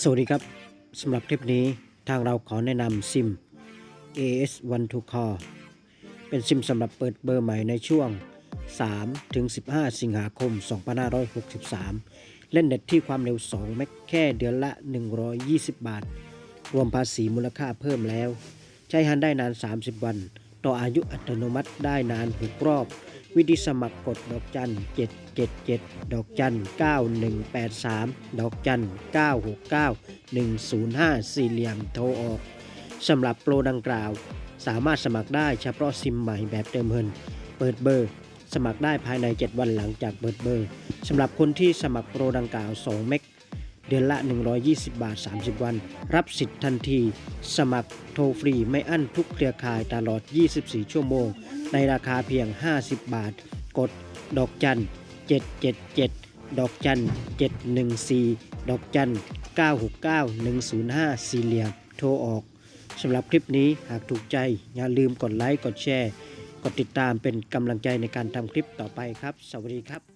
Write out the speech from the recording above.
สวัสดีครับสำหรับคลิปนี้ทางเราขอแนะนำซิม AS One to Call เป็นซิมสำหรับเปิดเบอร์ใหม่ในช่วง 3 ถึง 15 สิงหาคม 2563 เล่นเน็ตที่ความเร็ว 2 เมกแค่เดือนละ 120 บาท รวมภาษีมูลค่าเพิ่มแล้ว ใช้ฮันได้นาน 30 วัน ต่ออายุอัตโนมัติได้นาน6รอบ วิธีสมัครกดดอกจัน 777 ดอกจัน 9183 ดอกจัน 969 105 สี่เหลี่ยมโทรออกสำหรับโปรดังกล่าว สามารถสมัครได้เฉพาะซิมใหม่แบบเติมเงิน เปิดเบอร์ สมัครได้ภายใน 7 วันหลังจากเปิดเบอร์สำหรับคนที่สมัครโปรดังกล่าว 2 เมก เดือนละ 120 บาท 30 วัน รับสิทธิ์ทันที สมัครโทรฟรีไม่อั้นทุกเครือข่ายตลอด 24 ชั่วโมง ในราคาเพียง 50 บาท กด ดอกจัน 777 ดอกจัน 714 ดอกจัน 969 105 สี่เหลี่ยม โทรออกสำหรับคลิปนี้หากถูกใจ อย่าลืมกดไลค์ กดแชร์ กดติดตามเป็นกำลังใจในการทำคลิปต่อไปครับ สวัสดีครับ